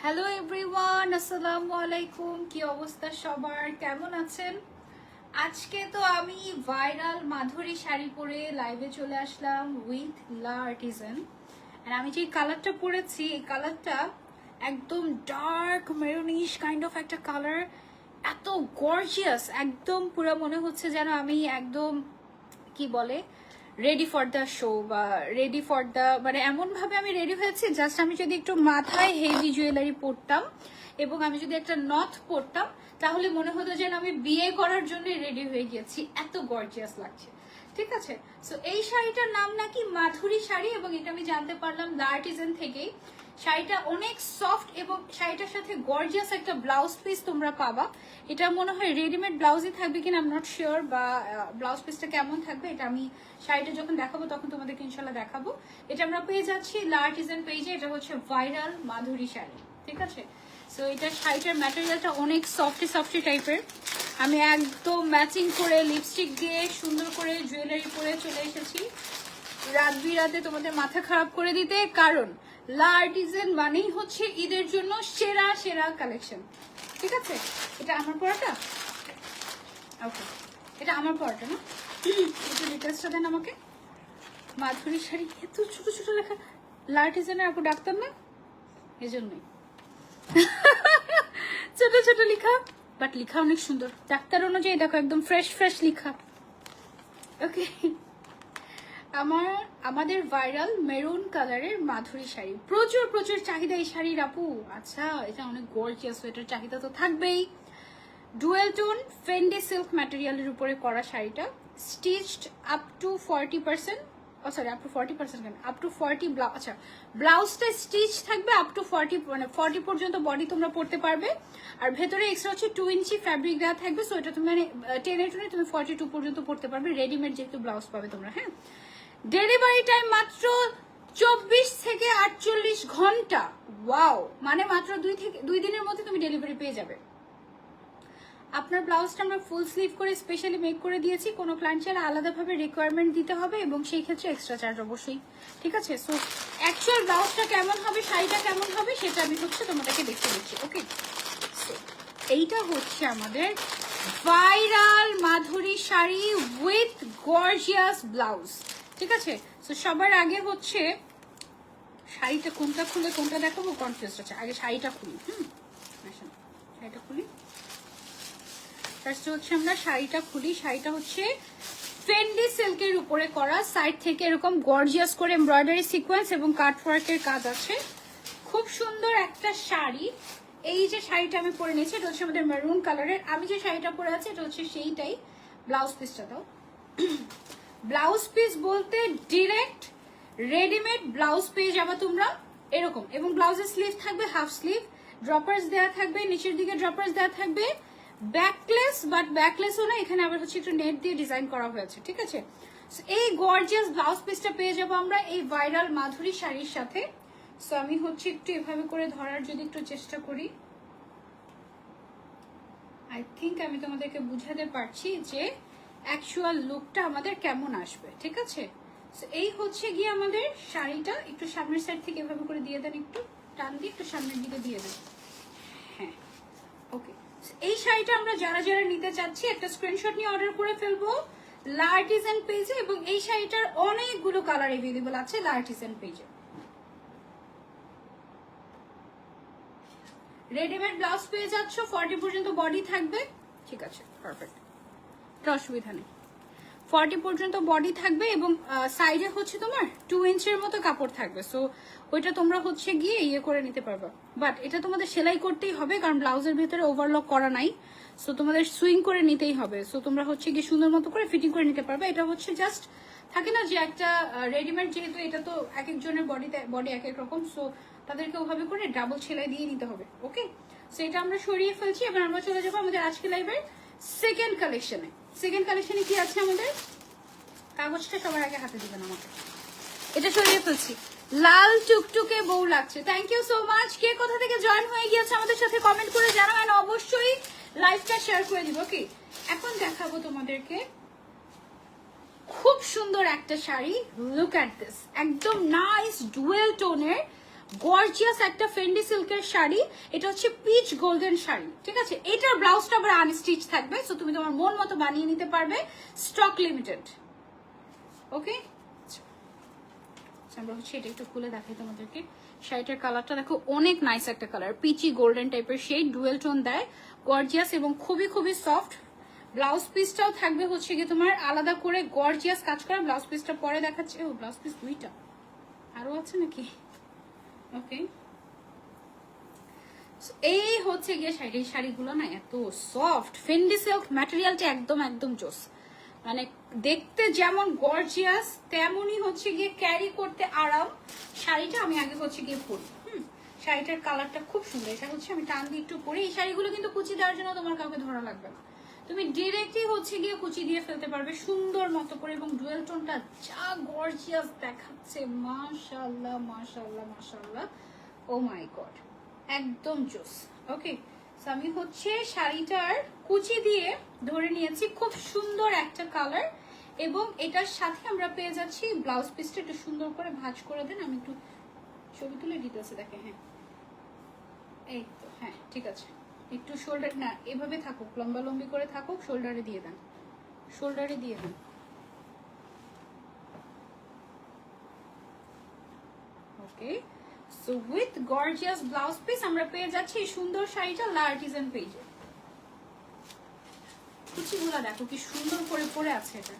Hello everyone আসসালামু আলাইকুম কি অবস্থা সবার? কেমন আছেন? আজকে তো আমি ভাইরাল মাধুরী শাড়ি পরে লাইভে চলে আসলাম উইথ লা আর্টিজান আর আমি যে কালারটা পরেছি, এই কালারটা একদম ডার্ক মেরুনিশ কাইন্ড অফ একটা কালার এত গর্জিয়াস একদম পুরো মনে হচ্ছে যেন আমি একদম, কি বলে রেডি ফর দ্য শো বা রেডি ফর দ্য মানে এমনভাবে আমি রেডি হয়েছি জাস্ট আমি যদি একটু মাথায় হেভি জুয়েলারি পরতাম এবং আমি যদি একটা নথ পরতাম, তাহলে মনে হতো যেন আমি বিয়ে করার জন্য রেডি হয়ে গিয়েছি। এত গর্জিয়াস লাগছে। ঠিক আছে? সো এই শাড়িটার নাম নাকি মাধুরী শাড়ি এবং এটা আমি জানতে পারলাম দার্টিজেন থেকেই। শাড়িটা অনেক সফট এবং শাড়িটার সাথে গর্জিয়াস একটা ব্লাউজ পিস তোমরা পাবা। এটা মনে হয় রেডিমেড ব্লাউজই থাকবে কিনা আম নট শিওর বা ব্লাউজ পিসটা কেমন থাকবে এটা আমি শাড়িটা যখন দেখাবো তখন তোমাদেরকে ইনশাল্লাহ দেখাবো। এটা আমরা পেয়ে যাচ্ছি লার্টিজেন পেজে এটা হচ্ছে ভাইরাল মাধুরী শাড়ি, ঠিক আছে? সো এটা শাড়িটার ম্যাটেরিয়ালটা অনেক সফটি সফটি টাইপের আমি একদম ম্যাচিং করে লিপস্টিক দিয়ে সুন্দর করে জুয়েলারি পরে চলে এসেছি। রাত বিরাতে তোমাদের মাথা খারাপ করে দিতে, কারণ লা আর্টিজেন মানেই হচ্ছে ঈদের জন্য সেরা সেরা কালেকশন ঠিক আছে? এটা আমার পড়াটা ওকে এটা আমার পড়াটা না? একটু ডিটেলসটা দেন আমাকে। মাধুরী শাড়ি এত ছোট ছোট লেখা। লা আর্টিজেনের আপু ডাক্তার না? এজন্যই। ছোট ছোট লেখা বাট লেখা অনেক সুন্দর। ডাক্তার অনুযায়ী দেখো, একদম ফ্রেশ ফ্রেশ লেখা। ওকে আমার, আমাদের ভাইরাল মেরুন কালারের মাধুরী শাড়ি। প্রচুর প্রচুর চাহিদা এই শাড়ির আপু। আচ্ছা এটা অনেক গর্জিয়াস এটার চাহিদা তো থাকবেই। ডুয়েল টোন ফেন্ডে সিল্ক ম্যাটেরিয়ালের উপরে করা শাড়িটা। Stitched up to forty percent oh sorry up to forty percent কেন? আপ টু ফর্টি আচ্ছা ব্লাউজটা স্টিচ থাকবে আপ টু ফর্টি মানে ফর্টি পর্যন্ত বডি তোমরা পরতে পারবে। আর ভেতরে এক্সট্রা হচ্ছে টু ইঞ্চি ফ্যাব্রিক দেওয়া থাকবে সো এটা তুমি মানে টেনে টেনে তুমি ফর্টি টু পর্যন্ত পরতে পারবে। রেডিমেড যেহেতু ব্লাউজ পাবে তোমরা হ্যাঁ? ডেলিভারি টাইম মাত্র চব্বিশ থেকে আটচল্লিশ ঘণ্টা। ওয়াও মানে মাত্র দুই থেকে দুই দিনের মধ্যে তুমি ডেলিভারি পেয়ে যাবে। আপনার ব্লাউজটা আমরা ফুল স্লিভ করে স্পেশালি মেক করে দিয়েছি। কোনো ক্লায়েন্ট চাইলে আলাদাভাবে রিকোয়ারমেন্ট দিতে হবে এবং সেই ক্ষেত্রে এক্সট্রা চার্জ অবশ্যই। ঠিক আছে? সো অ্যাকচুয়াল ব্লাউজটা কেমন হবে, শাড়িটা কেমন হবে, সেটা আমি হচ্ছে তোমাদেরকে দেখতে দিচ্ছি ওকে এইটা হচ্ছে আমাদের viral Madhuri sari with gorgeous blouse ঠিক আছে? তো সবার আগে হচ্ছে শাড়িটা কোনটা খুলে কোনটা দেখাবো? কনফিউজ আছে। আগে শাড়িটা খুলি, হুম? শাড়িটা খুলি। ফার্স্ট হচ্ছে আমরা শাড়িটা খুলি। শাড়িটা হচ্ছে ফেন্ডি সিল্কের উপরে করা। সাইড থেকে এরকম গর্জিয়াস করে এমব্রয়ডারি সিকোয়েন্স এবং কাট ওয়ার্কের কাজ আছে। খুব সুন্দর একটা শাড়ি। এই যে শাড়িটা আমি পরে নিয়েছি, এটা হচ্ছে আমাদের মেরুন কালারের আমি যে শাড়িটা পরে আছি, এটা হচ্ছে সেইটাই ব্লাউজ পিসটা দাও ব্লাউজ পিস বলতে ডিরেক্ট রেডিমেড ব্লাউজ পেয়ে যাবে তোমরা। এরকম। এবং ব্লাউজের স্লিভ থাকবে হাফ স্লিভ ড্রপার্স দেওয়া থাকবে, নিচের দিকে ড্রপার্স দেওয়া থাকবে। ব্যাকলেস বাট ব্যাকলেসও না, এখানে আবার হচ্ছে একটু নেট দিয়ে ডিজাইন করা হয়েছে, ঠিক আছে? এই গর্জিয়াস ব্লাউজ পিসটা পেয়ে যাব আমরা এই ভাইরাল মাধুরী শাড়ির সাথে। সো আমি হচ্ছে একটু এভাবে করে ধরার যদি একটু চেষ্টা করি। আই থিঙ্ক আমি তোমাদেরকে বুঝাতে পারছি যে অ্যাকচুয়াল লুকটা আমাদের কেমন আসবে, ঠিক আছে? এই হচ্ছে গিয়ে আমাদের শাড়িটা। একটু সামনের সাইড থেকে এভাবে করে দিয়ে দেন একটু। টান দিয়ে একটু সামনের দিকে দিয়ে দেন। হ্যাঁ ওকে এই শাড়িটা আমরা যারা যারা নিতে চাচ্ছি, একটা স্ক্রিনশট নিয়ে অর্ডার করে ফেলব। লার্টিজেন পেজে এবং এই শাড়িটার অনেকগুলো কালার এভেলেবল আছে লার্টিজেন পেজে রেডিমেড ব্লাউজ পেয়ে যাচ্ছ ফর্টি পর্যন্ত বডি থাকবে। ঠিক আছে পারফেক্ট এটা অসুবিধা নেই। ফর্টি পর্যন্ত বডি থাকবে এবং সাইডে হচ্ছে তোমার টু ইঞ্চের মতো কাপড় থাকবে। সো ওইটা তোমরা হচ্ছে গিয়ে ইয়ে করে নিতে পারবে। বাট এটা তোমাদের সেলাই করতেই হবে কারণ ব্লাউজের ভেতরে ওভারলক করা নাই। সো তোমাদের সুইং করে নিতেই হবে। সো তোমরা হচ্ছে গিয়ে সুন্দর মতো করে ফিটিং করে নিতে পারবে। এটা হচ্ছে জাস্ট থাকে না যে একটা রেডিমেড যেহেতু এটা তো এক একজনের বডিতে বডি এক এক রকম। সো তাদেরকে ওভাবে করে ডাবল সেলাই দিয়ে নিতে হবে। ওকে সো এটা আমরা সরিয়ে ফেলছি। এবার আমরা চলে যাব আমাদের আজকে লাইভের সেকেন্ড কালেকশনে সেকেন্ড কালেকশনে কি আছে আমাদের? কাগজটা সবার আগে হাতে দিবেন আমাকে। এটা সরিয়ে ফেলছি। লাল টুকটুকে বউ লাগছে। থ্যাংক ইউ সো মাচ কে কোথা থেকে জয়েন হয়ে গিয়েছে আমাদের সাথে কমেন্ট করে জানাবেন অবশ্যই লাইভটা শেয়ার করে দিব ওকে এখন দেখাবো তোমাদেরকে খুব সুন্দর একটা শাড়ি। লুক অ্যাট দিস একদম নাইস ডুয়েল টোনের গর্জিয়াস একটা ফেন্ডি সিল্কের শাড়ি। এটা হচ্ছে পিচ গোল্ডেন শাড়ি, ঠিক আছে? এটার ব্লাউজটা আবার আনস্টিচ থাকবে সো তুমি তোমার মন মতো বানিয়ে নিতে পারবে। স্টক লিমিটেড ওকে আমরা হচ্ছে এটা একটু খুলে দেখাই তোমাদেরকে। শাড়িটার কালারটা দেখো, অনেক নাইস একটা কালার পিচি গোল্ডেন টাইপের শেড ডুয়েল টোন দেয়। গর্জিয়াস এবং খুবই খুবই সফট ব্লাউজ পিসটাও থাকবে হচ্ছে গিয়ে তোমার আলাদা করে গর্জিয়াস কাজ করা। ব্লাউজ পিসটা পরে দেখাচ্ছে। ও ব্লাউজ পিস দুইটা। আরও আছে নাকি? ওকে এই হচ্ছে গিয়ে শাড়ি, এই শাড়িগুলো না এত সফট ফেন্ডি সিল্ক ম্যাটেরিয়ালটা একদম একদম জোস। মানে দেখতে যেমন গর্জিয়াস তেমনই হচ্ছে গিয়ে ক্যারি করতে আরাম। শাড়িটা আমি আগে হচ্ছে গিয়ে পরি, হুম? শাড়িটার কালারটা খুব সুন্দর। এটা হচ্ছে আমি টান দিয়ে একটু পরি। এই শাড়িগুলো কিন্তু কুচি দেওয়ার জন্য তোমার কাউকে ধরা লাগবে না। তুমি ডিরেক্টলি হচ্ছে গিয়ে কুচি দিয়ে ফেলতে পারবে সুন্দর মতো করে এবং ডুয়েল টোনটা যা গর্জিয়াস দেখাচ্ছে মাশাল্লাহ মাশাল্লাহ মাশাল্লাহ ও মাই গড একদম জোস। ওকে আমি হচ্ছে শাড়িটার কুচি দিয়ে ধরে নিয়েছি খুব সুন্দর একটা কালার এবং এটার সাথে আমরা পেয়ে যাচ্ছি ব্লাউজ পিসটা একটু সুন্দর করে ভাঁজ করে দেন। আমি একটু ছবি তুলে ডিটেলসে দেখে হ্যাঁ। এই তো হ্যাঁ ঠিক আছে। একটু শোল্ডার না, এভাবে থাকুক লম্বা লম্বি করে থাকুক শোল্ডারে দিয়ে দেন। শোল্ডারে দিয়ে দেন। Okay so with gorgeous blouse piece আমরা পেয়ে যাচ্ছি সুন্দর শাড়িটা লার্টিজান পেজে কুচিগুলো দেখো, কি সুন্দর করে পরে আছে এটা।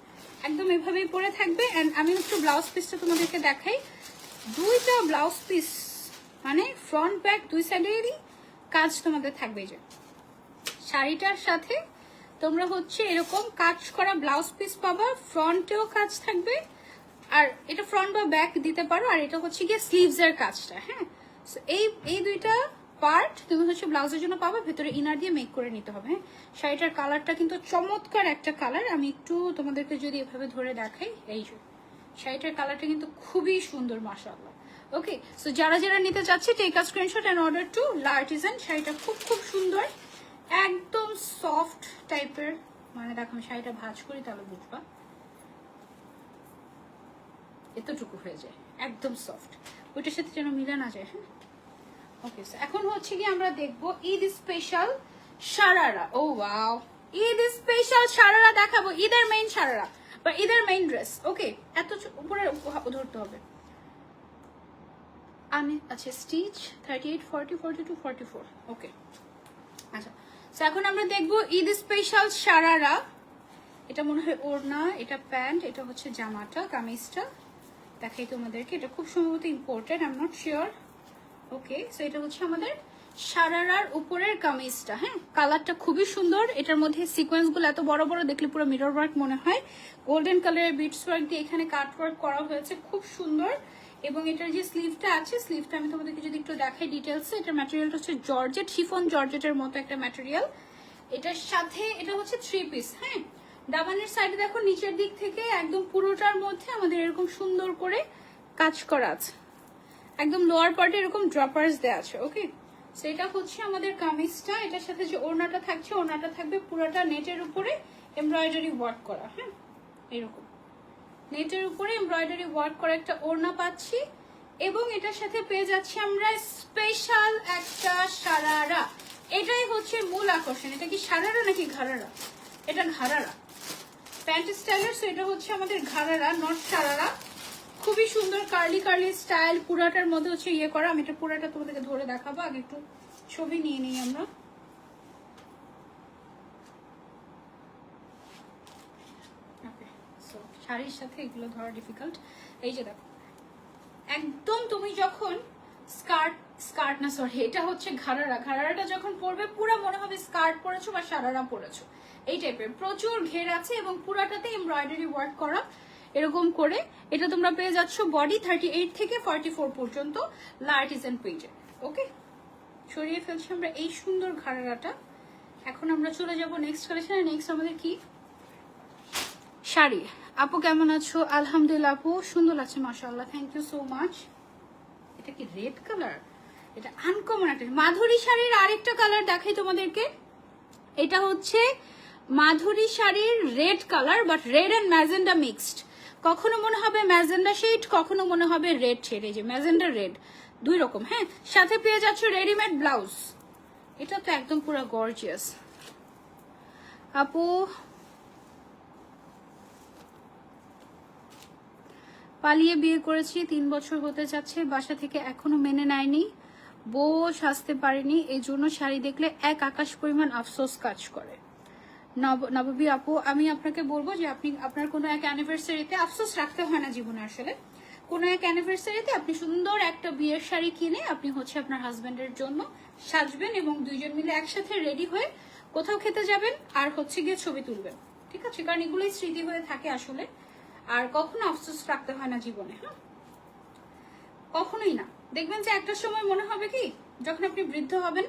একদম এভাবেই পরে থাকবে। এন্ড আমি একটু ব্লাউজ পিসটা তোমাদেরকে দেখাই। দুইটা ব্লাউজ পিস মানে ফ্রন্ট ব্যাক দুই সাইডেরই কাজ তোমাদের থাকবে যে। শাড়িটার সাথে তোমরা হচ্ছে এরকম কাজ করা ব্লাউজ পিস পাবা ফ্রন্টেও কাজ থাকবে, আর এটা ফ্রন্ট বা ব্যাক দিতে পারো, আর এটা হচ্ছে গিয়ে স্লিভস এর কাজটা হ্যাঁ? এই এই দুইটা পার্ট তুমি হচ্ছে ব্লাউজের জন্য পাবা, ভেতরে ইনার দিয়ে মেক করে নিতে হবে হ্যাঁ? শাড়িটার কালারটা কিন্তু চমৎকার একটা কালার আমি একটু তোমাদেরকে যদি এভাবে ধরে দেখাই, এই শাড়িটার কালারটা কিন্তু খুবই সুন্দর মাসাল্লাহ ওকে সো যারা যারা নিতে চাচ্ছে take a screenshot and order to Lartisan শাড়িটা খুব খুব সুন্দর। একদম সফট টাইপের মানে দেখো, আমি শাড়িটা ভাঁজ করি, তাহলে বুঝবা। এতটুকু হয়ে যায়। একদম সফট ওইটার সাথে যেন মিলে না যায় হ্যাঁ? ওকে এখন হচ্ছে কি, আমরা দেখব ঈদ স্পেশাল সারারা। ও ওয়াও ঈদ স্পেশাল সারারা দেখাবো। ঈদের মেইন সারারা। বা ঈদের মেইন ড্রেস ওকে এত উপরে উপ- ধরতে হবে। আমি আচ্ছা stitch thirty eight forty forty two forty four okay আচ্ছা তো এখন আমরা দেখব ঈদ স্পেশাল সারারা। এটা মনে হয় ওড়না, এটা প্যান্ট, এটা হচ্ছে জামাটা, কামিজটা। দেখাই তোমাদেরকে, এটা খুব সম্ভবত important I am not sure okay so এটা হচ্ছে আমাদের সারারার উপরের কামিজটা হ্যাঁ? কালারটা খুবই সুন্দর, এটার মধ্যে সিকোয়েন্সগুলো এত বড় বড়, দেখলে পুরো মিরর ওয়ার্ক মনে হয়। গোল্ডেন কালারের বিটস ওয়ার্ক দিয়ে এখানে কাট ওয়ার্ক করা হয়েছে, খুব সুন্দর। এবং এটার যে স্লিভটা আছে স্লিভটা আমি তোমাদেরকে যদি একটু দেখাই ডিটেলসে এটার ম্যাটেরিয়ালটা হচ্ছে জর্জেট শিফন জর্জেটের মতো একটা ম্যাটেরিয়াল এটার সাথে এটা হচ্ছে থ্রি পিস হ্যাঁ? দাবানের সাইডে দেখো, নিচের দিক থেকে একদম পুরোটার মধ্যে আমাদের এরকম সুন্দর করে কাজ করা আছে। একদম লোয়ার পার্টে এরকম ড্রপার্স দেওয়া আছে ওকে সেটা হচ্ছে আমাদের কামিজটা। এটার সাথে যে ওড়নাটা থাকছে, ওড়নাটা থাকবে পুরোটা নেটের উপরে এমব্রয়ডারি ওয়ার্ক করা হ্যাঁ? এরকম। নেটের উপরে এমব্রয়ডারি ওয়ার্ক করা একটা ওড়না পাচ্ছি এবং এটার সাথে পেয়ে যাচ্ছি আমরা স্পেশাল একটা সারারা। এটাই হচ্ছে মূল আকর্ষণ। এটা কি সারারা নাকি ঘাড়ারা এটা ঘাড়ারা প্যান্ট স্টাইলের সো এটা হচ্ছে আমাদের ঘাড়ারা নট সারারা। খুবই সুন্দর কার্লি কার্লি স্টাইল পুরাটার মধ্যে হচ্ছে ইয়ে করা। আমি এটা পুরাটা তোমাদেরকে ধরে দেখাবো। আগে একটু ছবি নিয়ে নিই আমরা। শাড়ির সাথে এগুলো ধরা ডিফিকাল্ট এই যে দেখো, একদম তুমি যখন স্কার্ট স্কার্ট না সরি এটা হচ্ছে ঘাড়ারা। ঘাড়ারাটা যখন পরবে, পুরো মনে হবে স্কার্ট পরেছো বা সারারা পরেছো। এই টাইপের প্রচুর ঘের আছে এবং পুরাটাতে এমব্রয়ডারি ওয়ার্ক করা, এরকম করে। এটা তোমরা পেয়ে যাচ্ছ বডি থার্টি এইট থেকে ফর্টি ফোর পর্যন্ত লার্টিজেন পেজে ওকে সরিয়ে ফেলছি আমরা এই সুন্দর ঘাড়ারাটা। এখন আমরা চলে যাব নেক্সট কালেকশনে নেক্সট আমাদের কি? শাড়ি। আপু কেমন আছো? আলহামদুলিল্লাহ আপু সুন্দর আছে, মাশাআল্লাহ। থ্যাংক ইউ সো মাচ এটা কি রেড কালার এটা আনকমন একটা মাধুরী শাড়ির আরেকটা কালার দেখাই তোমাদেরকে। এটা হচ্ছে মাধুরী শাড়ির red colour but red and magenta mixed কখনো মনে হবে ম্যাজেন্ডা শেড কখনো মনে হবে রেড শেড এই যে ম্যাজেন্ডা রেড দুই রকম হ্যাঁ? সাথে পেয়ে যাচ্ছ রেডিমেড ব্লাউজ এটা তো একদম পুরো গর্জিয়াস আপু পালিয়ে বিয়ে করেছি, তিন বছর হতে যাচ্ছে, বাসা থেকে এখনও মেনে নেয়নি, বউ সাজতে পারেনি, এই জন্য শাড়ি দেখলে এক আকাশ পরিমাণ আফসোস কাজ করে। নব নববী আপু, আমি আপনাকে বলব যে আপনি আপনার কোনো এক অ্যানিভার্সারিতে আফসোস রাখতে হয় না জীবনে আসলে। কোনো এক অ্যানিভার্সারিতে আপনি সুন্দর একটা বিয়ের শাড়ি কিনে আপনি হচ্ছে আপনার হাজবেন্ডের জন্য সাজবেন এবং দুইজন মিলে একসাথে রেডি হয়ে কোথাও খেতে যাবেন আর হচ্ছে গিয়ে ছবি তুলবেন। ঠিক আছে? কারণ এগুলোই স্মৃতি হয়ে থাকে আসলে। আর কখনো আফসোস রাখতে হয় না জীবনে হ্যাঁ? কখনোই না। দেখবেন যে একটা সময় মনে হবে কি, যখন আপনি বৃদ্ধ হবেন,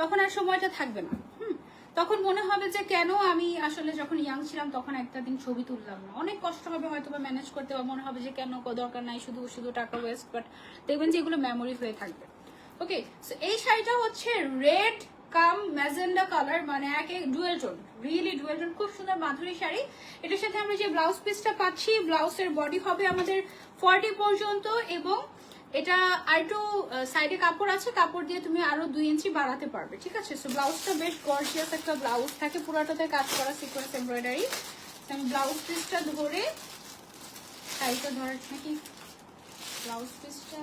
তখন আর সময়টা থাকবে না, হুম? তখন মনে হবে যে কেন আমি আসলে যখন ইয়াং ছিলাম, তখন একটা দিন ছবি তুললাম না। অনেক কষ্ট হবে হয়তো বা ম্যানেজ করতে বা মনে হবে যে কেন দরকার নাই, শুধু শুধু টাকা ওয়েস্ট বাট দেখবেন যে এগুলো মেমোরি হয়ে থাকবে। ওকে এই শাড়িটা হচ্ছে রেড কাম ম্যাজেন্ডা কালার মানে এক এক dual tone really dual tone, খুব সুন্দর মাধুরী শাড়ি। এটার সাথে আমরা যে ব্লাউজ পিসটা পাচ্ছি ব্লাউজের বডি হবে আমাদের ফর্টি পর্যন্ত এবং এটা আরেকটু সাইডে কাপড় আছে, কাপড় দিয়ে তুমি আরও দুই ইঞ্চি বাড়াতে পারবে, ঠিক আছে? সো ব্লাউজটা বেশ গর্জিয়াস একটা ব্লাউজ থাকে, পুরোটাতে কাজ করা সিকোয়েন্স এমব্রয়ডারি আমি ব্লাউজ পিসটা ধরে শাড়িটা ধরার নাকি? ব্লাউজ পিসটা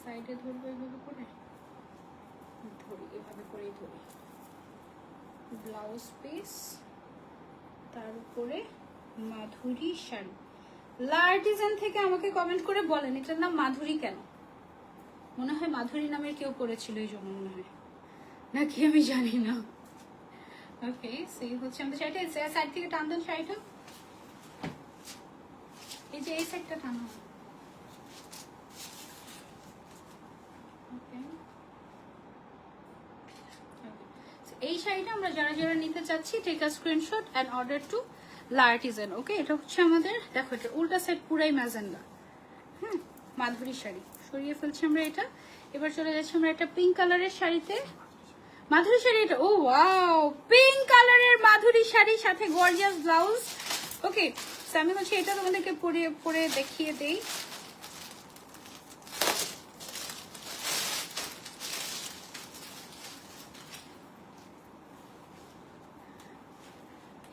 সাইডে ধরবো এভাবে করে? ধরি এভাবে করেই ধরি। ব্লাউজ পিস, তার উপরে মাধুরী শাড়ি। লার্টিজান থেকে আমাকে কমেন্ট করে বলেন, এটার নাম মাধুরী কেন? মনে হয় মাধুরী নামের কেউ করেছিল এই জন্য মনে হয়। নাকি আমি জানি না। ওকে, সেই হচ্ছে আমাদের শাড়িটা। সাইড থেকে টান দেন শাড়িটা। এই যে, এই সাইডটা টানা। এই শাড়িটা আমরা যারা যারা নিতে চাচ্ছি take a screenshot and order to Lartisan okay এটা হচ্ছে আমাদের, দেখো, এটা উল্টা সাইড পুরাই ম্যাজেন্ডা। হুম, মাধুরী শাড়ি। সরিয়ে ফেলছি আমরা এটা। এবার চলে যাচ্ছি আমরা একটা পিঙ্ক কালারের শাড়িতে। মাধুরী শাড়ি এটা, ও ওয়াও পিঙ্ক কালারের মাধুরী শাড়ি সাথে গর্জিয়াস ব্লাউজ ওকে আমি হচ্ছে এটা তোমাদেরকে পরে পরে দেখিয়ে দেই।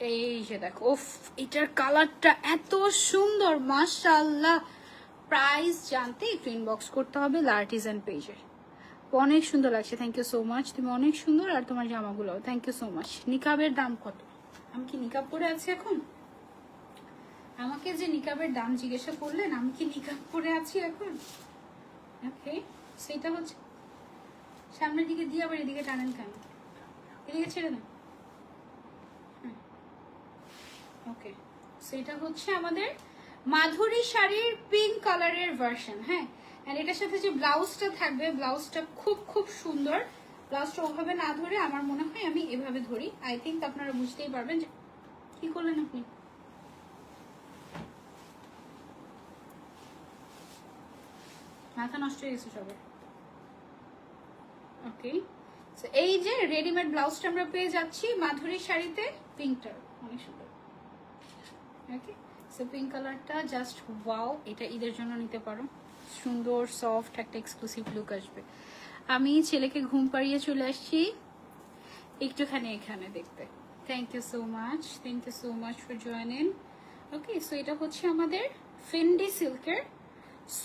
এই যে দেখো, উফ, এটার কালারটা এত সুন্দর, মাশাআল্লাহ। প্রাইস জানতে একটু ইনবক্স করতে হবে লার্টিজান পেজে অনেক সুন্দর লাগছে থ্যাংক ইউ সো মাচ তুমি অনেক সুন্দর, আর তোমার জামাগুলো থ্যাংক ইউ সো মাচ নিকাবের দাম কত? আমি কি নিকাব পরে আছি এখন? আমাকে যে নিকাবের দাম জিজ্ঞাসা করলেন, আমি কি নিকাব পরে আছি এখন? ওকে সেটা হচ্ছে সামনের দিকে দিয়ে আবার এদিকে টানেন কেন? এদিকে ছেড়ে দেন। ওকে সেটা হচ্ছে আমাদের মাধুরী শাড়ির পিঙ্ক কালারের ভার্সন হ্যাঁ? আর এটার সাথে যে ব্লাউজটা থাকবে ব্লাউজটা খুব খুব সুন্দর। ব্লাউজটা ওভাবে না ধরে আমার মনে হয় আমি এভাবে ধরি। আই থিঙ্ক আপনারা বুঝতেই পারবেন যে কি করলেন আপনি? মাথা নষ্ট হয়ে গেছে সবার। ওকে এই যে রেডিমেড ব্লাউজটা আমরা পেয়ে যাচ্ছি মাধুরী শাড়িতে পিঙ্কটার অনেক সুন্দর। ওকে সো পিঙ্ক কালারটা জাস্ট ওয়াও এটা ঈদের জন্য নিতে পারো। সুন্দর সফট একটা এক্সক্লুসিভ লুক আসবে। আমি ছেলেকে ঘুম পাড়িয়ে চলে আসছি। একটুখানি এখানে দেখতে। Thank you so much thank you so much for joining okay so এটা হচ্ছে আমাদের ফিন্ডি সিল্কের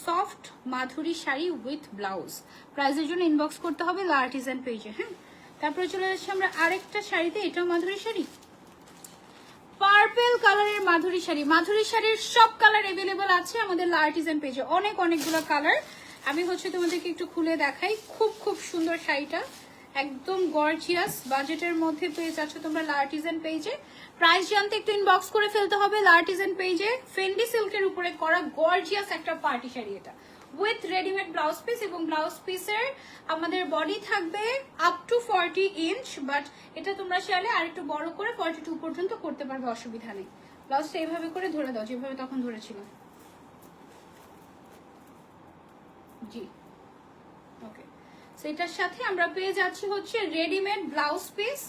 soft Madhuri sari with blouse প্রাইজের জন্য ইনবক্স করতে হবে লার্টিজান পেজে হ্যাঁ? তারপরে চলে যাচ্ছি আমরা আরেকটা শাড়িতে, এটাও মাধুরী শাড়ি? পার্পেল কালারের মাধুরী শাড়ি। মাধুরী শাড়ির সব কালার এভেলেবল আছে আমাদের লার্টিজান পেজে অনেক অনেকগুলো কালার আমি হচ্ছে তোমাদেরকে একটু খুলে দেখাই। খুব খুব সুন্দর শাড়িটা। একদম গর্জিয়াস বাজেটের মধ্যে পেয়ে যাচ্ছ তোমরা লার্টিজান পেজে প্রাইস জানতে একটু ইনবক্স করে ফেলতে হবে লার্টিজান পেজে ফেন্ডি সিল্কের উপরে করা গর্জিয়াস একটা পার্টি শাড়ি এটা। উইথ রেডিমেড ব্লাউজ পিস এবং ব্লাউজ পিসের আমাদের বডি থাকবে up to forty inch but এটা তোমরা চাইলে আর একটু বড় করে ফর্টি টু পর্যন্ত করতে পারবে, অসুবিধা নেই। ব্লাউজটা এইভাবে করে ধরে দাও, যেভাবে তখন ধরেছিল। জি। ওকে সেটার সাথে আমরা পেয়ে যাচ্ছি হচ্ছে রেডিমেড ব্লাউজ পিস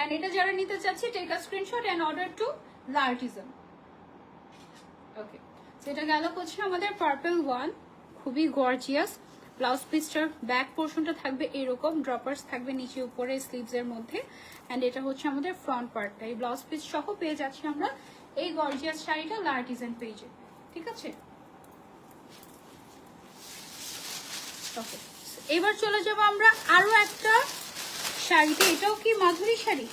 এন্ড এটা যারা নিতে চাচ্ছি take a screenshot and order to Lartisan okay সেটা গেল হচ্ছে আমাদের পার্পল ওয়ান খুবই গর্জিয়াস ব্লাউজ পিসটার ব্যাক পোর্শনটা থাকবে এরকম ড্রপার্স থাকবে নিচে উপরে স্লিভস এর মধ্যে। অ্যান্ড এটা হচ্ছে আমাদের ফ্রন্ট পার্টটা এই ব্লাউজ পিস সহ পেয়ে যাচ্ছি আমরা এই গর্জিয়াস শাড়িটা লার্টিজেন পেজে ঠিক আছে? এবার চলে যাব আমরা আরও একটা শাড়িতে। এটাও কি মাধুরী শাড়ি?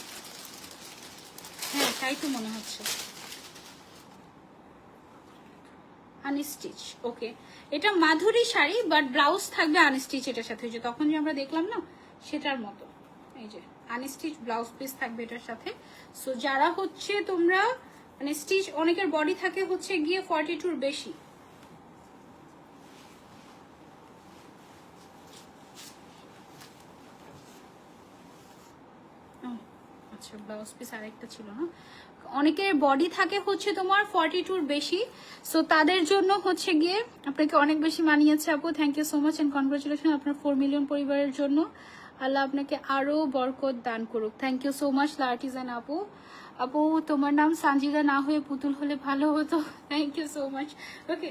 হ্যাঁ তাই তো মনে হচ্ছে। আনস্টিচ ওকে এটা মাধুরী শাড়ি বাট ব্লাউজ থাকবে আনস্টিচ এটার সাথে। যে তখন যে আমরা দেখলাম না, সেটার মতো। এই যে আনস্টিচ ব্লাউজ পিস থাকবে এটার সাথে। সো যারা হচ্ছে তোমরা মানে স্টিচ অনেকের বডি থাকে হচ্ছে গিয়ে ফর্টি টুর বেশি ও, আচ্ছা ব্লাউজ পিস আরেকটা ছিল না অনেকের বডি থাকে হচ্ছে তোমার ফর্টি টুর বেশি সো তাদের জন্য হচ্ছে গিয়ে আপনাকে অনেক বেশি মানিয়েছে আপু। Thank you so much and congratulation আপনার ফোর মিলিয়ন পরিবারের জন্য। আল্লাহ আপনাকে আরও বরকত দান করুক। Thank you so much Lartisan আপু। আপু, তোমার নাম সানজিদা না হয়ে পুতুল হলে ভালো হতো। Thank you so much okay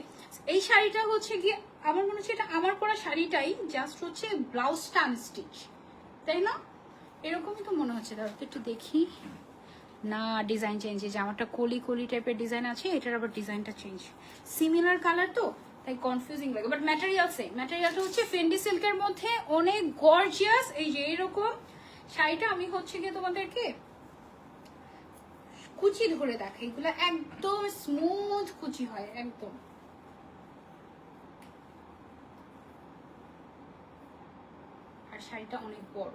এই শাড়িটা হচ্ছে গিয়ে আমার মনে হচ্ছে এটা আমার পরা শাড়িটাই জাস্ট হচ্ছে ব্লাউজটা আনস্টিচ তাই না? এরকমই তো মনে হচ্ছে। তো একটু দেখি। না ডিজাইন চেঞ্জ এই জামাটা কলি কলি টাইপের ডিজাইন আছে, এটার আবার ডিজাইনটা চেঞ্জ সিমিলার কালার তো, তাই কনফিউজিং লাগে। বাট ম্যাটেরিয়াল সেম ম্যাটেরিয়ালটা হচ্ছে ফেন্ডি সিল্কের মধ্যে অনেক গর্জিয়াস এই যে এরকম। শাড়িটা আমি হচ্ছে গিয়ে তোমাদেরকে কুচি ধরে দেখে এগুলো একদম স্মুথ কুচি হয়, একদম। আর শাড়িটা অনেক বড়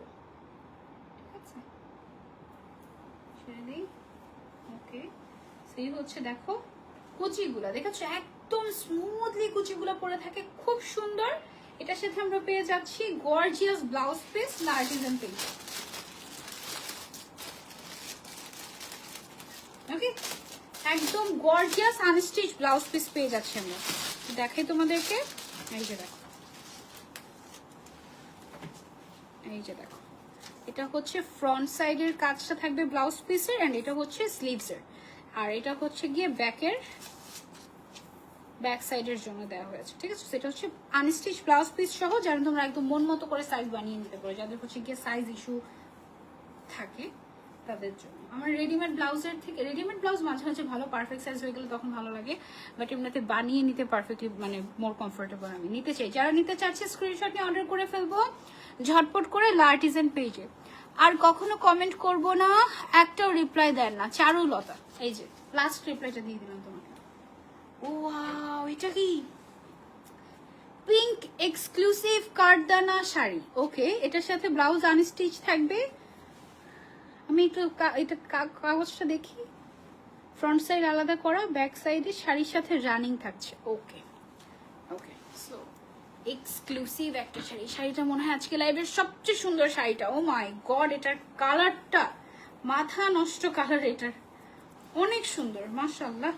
ঠিক আছে সেই হচ্ছে, দেখো, কুচিগুলা। দেখেছ? স্মুথলি কুচিগুলো পরে থাকে, খুব সুন্দর। এটার সাথে আমরা পেয়ে যাচ্ছি gorgeous blouse piece Lartisan piece okay একদম গর্জিয়াস আনস্টিচ ব্লাউজ পিস পেয়ে যাচ্ছি আমরা। দেখাই তোমাদেরকে। এই যে দেখো। এই যে দেখো। এটা হচ্ছে ফ্রন্ট সাইডের কাজটা থাকবে ব্লাউজ পিসের অ্যান্ড এটা হচ্ছে স্লিভসের আর এটা হচ্ছে গিয়ে ব্যাকের ব্যাক সাইডের জন্য দেওয়া হয়েছে, ঠিক আছে? সেটা হচ্ছে আনস্টিচ ব্লাউজ পিস সহ, যেন তোমরা একদম মন মতো করে সাইজ বানিয়ে নিতে পারো। যাদের হচ্ছে গিয়ে সাইজ ইস্যু থাকে, তাদের জন্য। আমার রেডিমেড ব্লাউজের থেকে রেডিমেড ব্লাউজ মাঝে মাঝে ভালো পারফেক্ট সাইজ হয়ে গেলে তখন ভালো লাগে বাট এমনিতে বানিয়ে নিতে পারফেক্টলি মানে মোর কমফোর্টেবল আমি। নিতে চাই। যারা নিতে চাচ্ছে স্ক্রিনশট নিয়ে অর্ডার করে ফেলব। ঝটপট করে লার্টিজেন পেজে। আর কখনো কমেন্ট করব না, একটাও রিপ্লাই দেন না চারুলতা এই যে লাস্ট রিপ্লাইটা দিয়ে দিলাম তোমাকে। ও এটা কি? পিঙ্ক এক্সক্লুসিভ কার্ডদানা শাড়ি। ওকে এটার সাথে ব্লাউজ আনস্টিচ থাকবে। আমি একটু এটা কাগজটা দেখি। ফ্রন্ট সাইড আলাদা করা ব্যাক সাইডে শাড়ির সাথে রানিং থাকছে। ওকে এক্সক্লুসিভ একটা শাড়ি। শাড়িটা মনে হয় আজকে লাইভের সবচেয়ে সুন্দর শাড়িটা। ও মাই গড এটার কালারটা মাথা নষ্ট কালার এটার। অনেক সুন্দর মাশাল্লাহ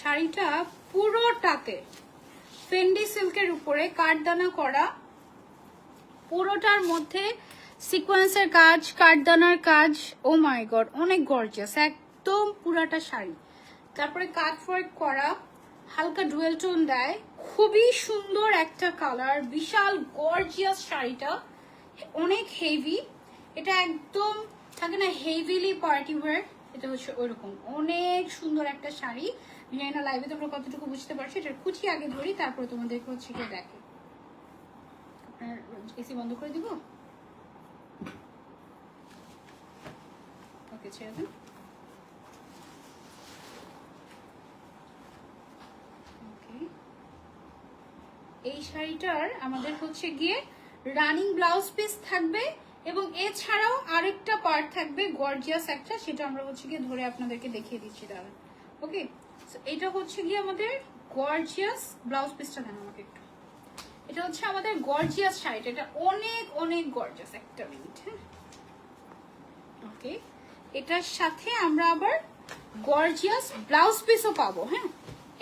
শাড়িটা পুরোটাতে ফেন্ডি সিল্কের উপরে কাঠদানা করা। পুরোটার মধ্যে সিকোয়েন্সের কাজ, কাঠদানার কাজ। ও মাই গড অনেক গর্জিয়াস একদম পুরাটা শাড়ি। তারপরে কাট ওয়ার্ক করা। হালকা ডুয়েল টোন দেয়। খুবই সুন্দর একটা কালার, বিশাল গর্জিয়াস শাড়িটা। অনেক হেভি এটা একদম থাকে না হেভিলি পার্টি ওয়ার এটা হচ্ছে ওইরকম। অনেক সুন্দর একটা শাড়ি। আমি জানি না লাইভে তোমরা কতটুকু বুঝতে পারছ, এটার কুচি আগে ধরি, তারপরে তোমাদেরকে হচ্ছে গিয়ে দেখে। এসি বন্ধ করে দিব? ওকে, ছেড়ে দিন। এই শাড়িটার আমাদের হচ্ছে গিয়ে রানিং ব্লাউজ পিস থাকবে এবং এছাড়াও আরেকটা পার্ট থাকবে গর্জিয়াস একটা, সেটা আমরা হচ্ছে গিয়ে ধরে আপনাদেরকে দেখিয়ে দিচ্ছি দাদা ওকে এটা হচ্ছে গিয়ে আমাদের গর্জিয়াস ব্লাউজ পিসটা দেন আমাকে একটু। এটা হচ্ছে আমাদের গর্জিয়াস শাড়িটা, এটা অনেক অনেক গর্জিয়াস একটা মিনিট হ্যাঁ? ওকে এটার সাথে আমরা আবার গর্জিয়াস ব্লাউজ পিসও পাবো হ্যাঁ?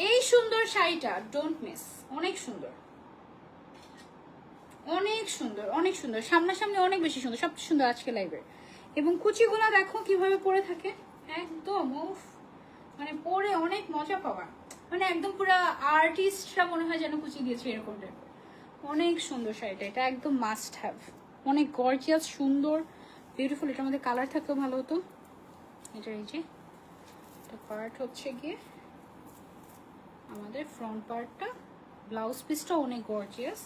এই সুন্দর শাড়িটা ডোন্ট মিস অনেক সুন্দর। অনেক সুন্দর অনেক সুন্দর। সামনাসামনি অনেক বেশি সুন্দর, সবচেয়ে সুন্দর আজকে লাইভের এবং কুচিগুলো দেখো কীভাবে পরে থাকে? একদম, উফ। মানে পরে অনেক মজা পাওয়া। মানে একদম পুরো আর্টিস্টরা মনে হয় যেন কুচি দিয়েছে এরকম অনেক সুন্দর শাড়িটা, এটা একদম মাস্ট হ্যাভ অনেক গর্জিয়াস সুন্দর বিউটিফুল এটার মধ্যে কালার থাকলেও ভালো হতো। এটা এই যে, এটা পার্ট হচ্ছে গিয়ে আমাদের ফ্রন্ট পার্টটা ব্লাউজ পিসটা অনেক গর্জিয়াস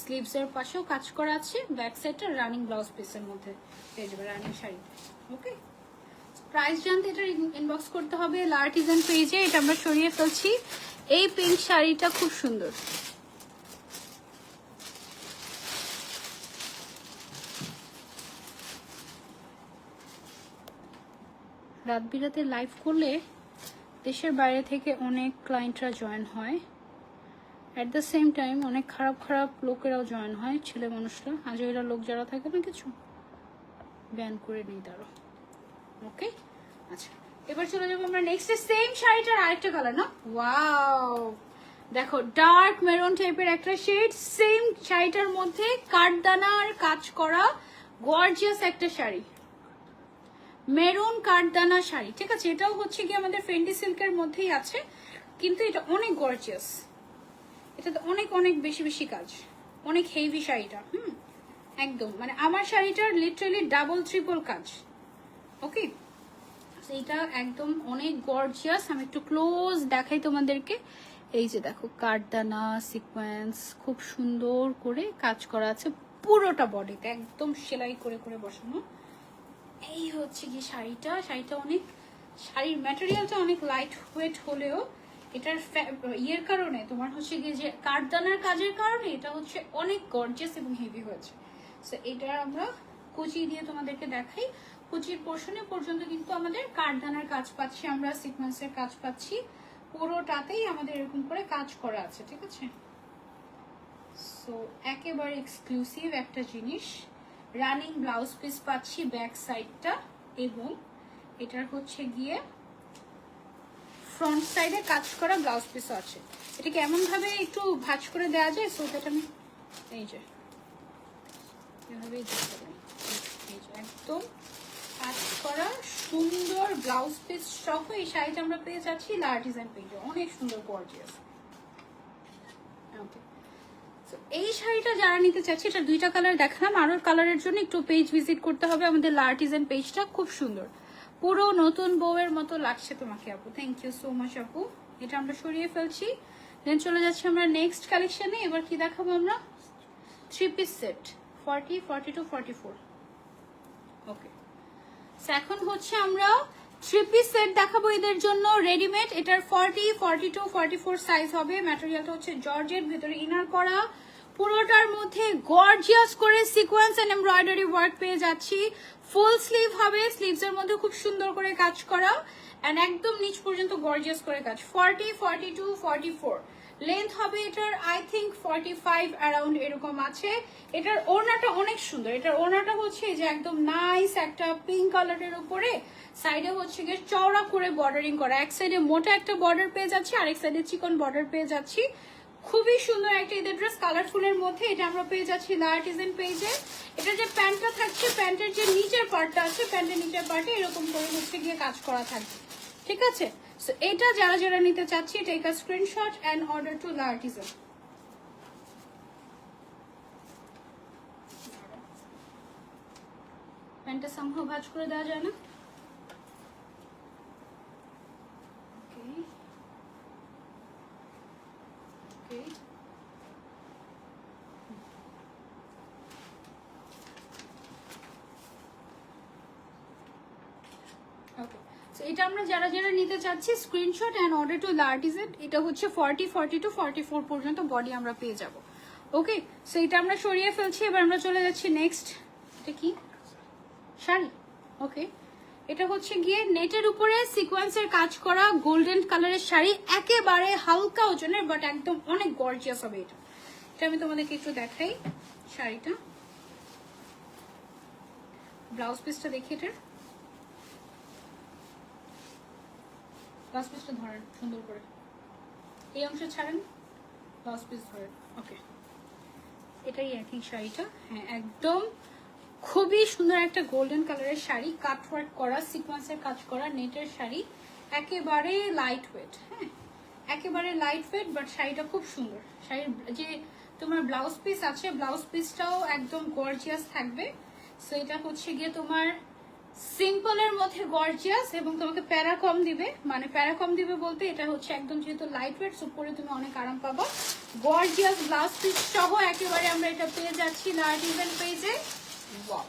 স্লিভসের পাশেও কাজ করা আছে ব্যাক সাইডটা রানিং ব্লাউজ পিসের মধ্যে পেয়ে যাবে রানিং শাড়িটা ওকে প্রাইস জানতে এটা ইনবক্স করতে হবে লার্টিজান পেজে এটা আমরা সরিয়ে ফেলছি। এই পিঙ্ক শাড়িটা খুব সুন্দর। রাত বিরাতে লাইভ করলে দেশের বাইরে থেকে অনেক ক্লায়েন্টরা জয়েন হয়। অ্যাট দ্য সেম টাইম অনেক খারাপ খারাপ লোকেরাও জয়েন হয়, ছেলে মানুষরা। আজেরা লোক যারা থাকে না কিছু ব্যান করে নিই তারও ওকে আচ্ছা এবার চলে যাব আমরা নেক্সট সেম শাড়িটার আরেকটা কালার না? ওয়াও দেখো ডার্ক মেরুন টাইপের একটা শেড সেম শাড়িটার মধ্যে কাঠদানার কাজ করা গর্জিয়াস একটা শাড়ি। মেরুন কাঠদানা শাড়ি, ঠিক আছে? এটাও হচ্ছে কি আমাদের ফেন্ডি সিল্কের মধ্যেই আছে, কিন্তু এটা অনেক গর্জিয়াস এটাতে অনেক অনেক বেশি বেশি কাজ। অনেক হেভি শাড়িটা, হুম? একদম। মানে আমার শাড়িটার লিটারালি ডাবল ট্রিপল কাজ। ওকে এইটা একদম অনেক গর্জিয়াস আমি একটু ক্লোজ দেখাই তোমাদেরকে। এই যে দেখো কাঠদানা সিকোয়েন্স খুব সুন্দর করে কাজ করা আছে পুরোটা বডিতে। একদম সেলাই করে করে বসানো। এই হচ্ছে কি শাড়িটা। শাড়িটা অনেক, শাড়ির ম্যাটেরিয়ালটা অনেক লাইট ওয়েট হলেও এটার ইয়ের কারণে, তোমার হচ্ছে কি যে কাঠদানার কাজের কারণে এটা হচ্ছে অনেক গর্জিয়াস এবং হেভি হয়েছে। সো এটা আমরা কুচি দিয়ে তোমাদেরকে দেখাই। কুচির পোর্শনে পর্যন্ত কিন্তু আমাদের কাঠদানার কাজ পাচ্ছি আমরা সিকোয়েন্সের কাজ পাচ্ছি। পুরোটাতেই আমাদের এরকম করে কাজ করা আছে, ঠিক আছে? সো একেবারে এক্সক্লুসিভ একটা জিনিস। রানিং ব্লাউজ পিস পাচ্ছি ব্যাক সাইডটা এবং এটার হচ্ছে গিয়ে ফ্রন্ট সাইডে কাজ করা ব্লাউজ পিস আছে। এটাকে এমন ভাবে একটু ভাজ করে দেওয়া যায় সো দ্যাট আমি এই যে। এভাবেই একদম কাজ করা সুন্দর ব্লাউজ পিস সহ এই শাড়িটা আমরা পেয়ে যাচ্ছি লার্টিজান পেজে অনেক সুন্দর গর্জিয়াস ওকে এই শাড়িটা যারা নিতে চাচ্ছে, এটা দুইটা কালার দেখালাম। আরও কালারের জন্য একটু পেজ ভিজিট করতে হবে আমাদের লার্টিজান পেজটা খুব সুন্দর। পুরো নতুন বউয়ের মতো লাগছে তোমাকে আপু। থ্যাংক ইউ সো মাচ আপু। এটা আমরা সরিয়ে ফেলছি। দেন চলে যাচ্ছি আমরা নেক্সট কালেকশনে এবার কি দেখাবো আমরা? Three piece set forty forty two forty four okay এখন হচ্ছে আমরা থ্রি পিস সেট দেখাবো এদের জন্য রেডিমেড এটার forty forty two forty four size হবে ম্যাটেরিয়ালটা হচ্ছে জর্জের ভেতরে ইনার করা। পুরোটার মধ্যে গর্জিয়াস করে সিকোয়েন্স এন্ড এমব্রয়ডারি ওয়ার্ক পেয়ে যাচ্ছি। ফুল স্লিভ হবে স্লিভস এর মধ্যে খুব সুন্দর করে কাজ করা এন্ড একদম নিচ পর্যন্ত গর্জিয়াস করে কাজ। Forty forty two forty four length হবে এটার I think forty five around এরকম আছে। এটার ওড়নাটা অনেক সুন্দর। এটার ওড়নাটা হচ্ছে যে একদম নাইস একটা পিঙ্ক কালারের উপরে। সাইডে হচ্ছে গিয়ে চওড়া করে বর্ডারিং করা। এক সাইডে মোটা একটা বর্ডার পেয়ে যাচ্ছি, আরেক সাইডে চিকন বর্ডার পেয়ে যাচ্ছি। খুবই সুন্দর একটা ঈদের ড্রেস কালারফুলের মধ্যে এটা আমরা পেয়ে যাচ্ছি লার্টিজেন পেজে এটা যে প্যান্টটা থাকছে, প্যান্টের যে নিচের পার্টটা আছে, প্যান্টের নিচের পার্টে এরকম করে হচ্ছে গিয়ে কাজ করা থাকবে। ঠিক আছে? সো এটা যারা যারা নিতে চাচ্ছি take a screenshot and order to Lartisan প্যান্টটা সামহাও ভাঁজ করে দেওয়া যায় না. So, এটা আমরা যারা যারা নিতে চাচ্ছি screenshot and order to Lartisan এটা হচ্ছে forty forty two forty four পর্যন্ত বডি আমরা পেয়ে যাব। ওকে সো এটা আমরা সরিয়ে ফেলছি, এবার আমরা চলে যাচ্ছি নেক্সট এটা কি? শাড়ি। ওকে এটা হচ্ছে গিয়ে নেটের উপরে সিকোয়েন্সের কাজ করা গোল্ডেন কালারের শাড়ি, একেবারে হালকা ওজনের বাট একদম অনেক গর্জিয়াস হবে এটা। এটা আমি তোমাদেরকে একটু দেখাই শাড়িটা। ব্লাউজ পিসটা দেখি এটার ব্লাউজ পিসটা ধরেন, সুন্দর করে। এই অংশ ছাড়েন ব্লাউজ পিস ধরেন। ওকে এটাই একই শাড়িটা। হ্যাঁ একদম খুবই সুন্দর একটা গোল্ডেন কালারের শাড়ি কাট ওয়ার্ক করা সিকোয়েন্সের কাজ করা নেটের শাড়ি, একেবারে লাইট ওয়েট হ্যাঁ? একেবারে লাইট ওয়েট বাট শাড়িটা খুব সুন্দর। শাড়ির যে তোমার ব্লাউজ পিস আছে ব্লাউজ পিসটাও একদম গর্জিয়াস থাকবে। সো এটা হচ্ছে গিয়ে তোমার সিম্পলের মধ্যে গর্জিয়াস এবং তোমাকে প্যারা কম দিবে। মানে প্যারা কম দিবে বলতে এটা হচ্ছে একদম যেহেতু লাইট ওয়েট সো পরে তুমি অনেক আরাম পাবা। গর্জিয়াস ব্লাউজ পিস সহ একেবারে আমরা এটা পেয়ে যাচ্ছি লার্টিজেন পেজে ওয়াও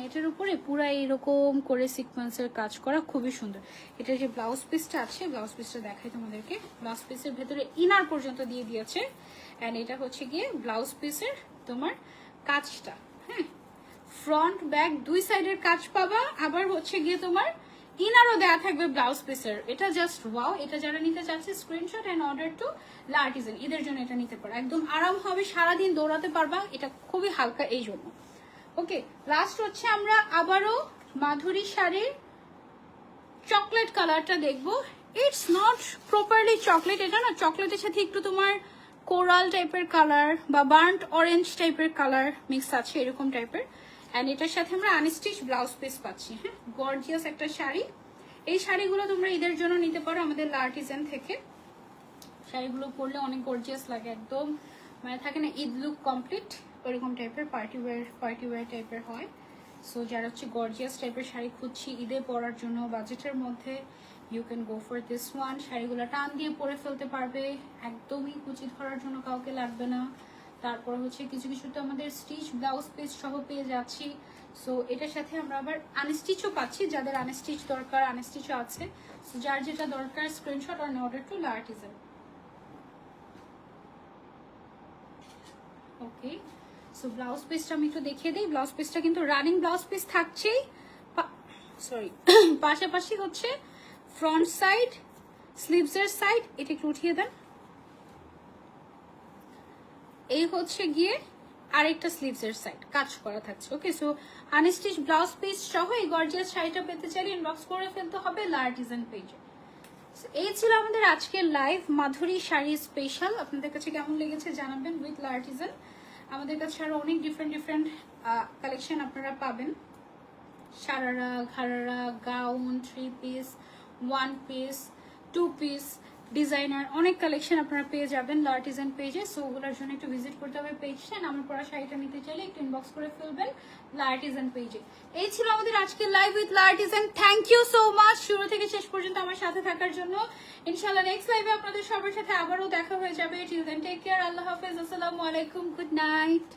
নেটের উপরে পুরো এরকম করে সিকোয়েন্সের কাজ করা খুবই সুন্দর। এটা যে ব্লাউজ পিসটা আছে ব্লাউজ পিসটা দেখাই তোমাদেরকে। ব্লাউজ পিসের ভেতরে ইনার পর্যন্ত দিয়ে দিয়েছে। অ্যান্ড এটা হচ্ছে গিয়ে ব্লাউজ পিসের তোমার কাজটা হ্যাঁ? ফ্রন্ট ব্যাক দুই সাইডের কাজ পাবা, আবার হচ্ছে গিয়ে তোমার ইনারও দেওয়া থাকবে ব্লাউজ পিসের। এটা জাস্ট ওয়াও এটা যারা নিতে চাচ্ছে screenshot and order to Lartisan ঈদের জন্য এটা নিতে পারো। একদম আরাম হবে, সারাদিন দৌড়াতে পারবা, এটা খুবই হালকা এই জন্য। ওকে লাস্ট হচ্ছে আমরা আবারও মাধুরী শাড়ির চকলেট কালারটা দেখব। ইটস নট প্রপারলি চকলেট এটা না চকলেটের সাথে একটু তোমার কোরাল টাইপের কালার বা বার্ন্ট অরেঞ্জ টাইপের কালার মিক্স আছে, এরকম টাইপের অ্যান্ড এটার সাথে আমরা আনস্টিচ ব্লাউজ পিস পাচ্ছি হ্যাঁ? গর্জিয়াস একটা শাড়ি। এই শাড়িগুলো তোমরা ঈদের জন্য নিতে পারো আমাদের লার্টিজেন থেকে। শাড়িগুলো পরলে অনেক গর্জিয়াস লাগে একদম। মানে থাকে না, ঈদ লুক কমপ্লিট ওরকম টাইপের পার্টি ওয়্যার পার্টি ওয়্যার টাইপের হয়। সো যারা হচ্ছে গর্জিয়াস টাইপের শাড়ি খুঁজছি ঈদে পরার জন্য বাজেটের মধ্যে you can go for this one শাড়িগুলো টান দিয়ে পরে ফেলতে পারবে। একদমই কুচি ধরার জন্য কাউকে লাগবে না। তারপর হচ্ছে কিছু কিছু তো আমাদের স্টিচ ব্লাউজ পিস সহ পেয়ে যাচ্ছি। সো এটার সাথে আমরা আবার আনস্টিচও পাচ্ছি, যাদের আনস্টিচ দরকার আনস্টিচও আছে। সো যার যেটা দরকার screenshot on order to Lartisan okay so blouse পিসটা আমি একটু দেখিয়ে দিই। ব্লাউজ পিসটা কিন্তু রানিং ব্লাউজ পিস থাকছেই। সরি পাশাপাশি হচ্ছে ফ্রন্ট সাইড স্লিভসের সাইড এটা একটু উঠিয়ে দেন। এই হচ্ছে গিয়ে আরেকটা স্লিভসের সাইড কাজ করা থাকছে। Okay so unstitch blouse piece সহ এই গর্জিয়াস শাড়িটা পেতে চাইলে ইনবক্স করে ফেলতে হবে লার্টিজান পেজে এই ছিল আমাদের আজকের লাইভ মাধুরী শাড়ি স্পেশাল আপনাদের কাছে কেমন লেগেছে জানাবেন উইথ লার্টিজান আমাদের কাছে আরও অনেক ডিফারেন্ট ডিফারেন্ট কালেকশন আপনারা পাবেন। Sharara ঘাড়ারা gown three piece one piece two piece designer অনেক কালেকশন আপনারা পেয়ে যাবেন লার্টিজান পেজে সো ওগুলোর জন্য একটু ভিজিট করতে হবে পেজটা আমার পড়া শাড়িটা নিতে চাইলে একটু ইনবক্স করে ফেলবেন লার্টিজান পেজে এই ছিল আমাদের আজকের live with Lartisan thank you so much শুরু থেকে শেষ পর্যন্ত আমার সাথে থাকার জন্য। ইনশাল্লাহ নেক্সট লাইভে আপনাদের সবার সাথে আবারও দেখা হয়ে যাবে। টিল দেন টেক কেয়ার আল্লাহ হাফেজ। আসসালামু আলাইকুম। Good night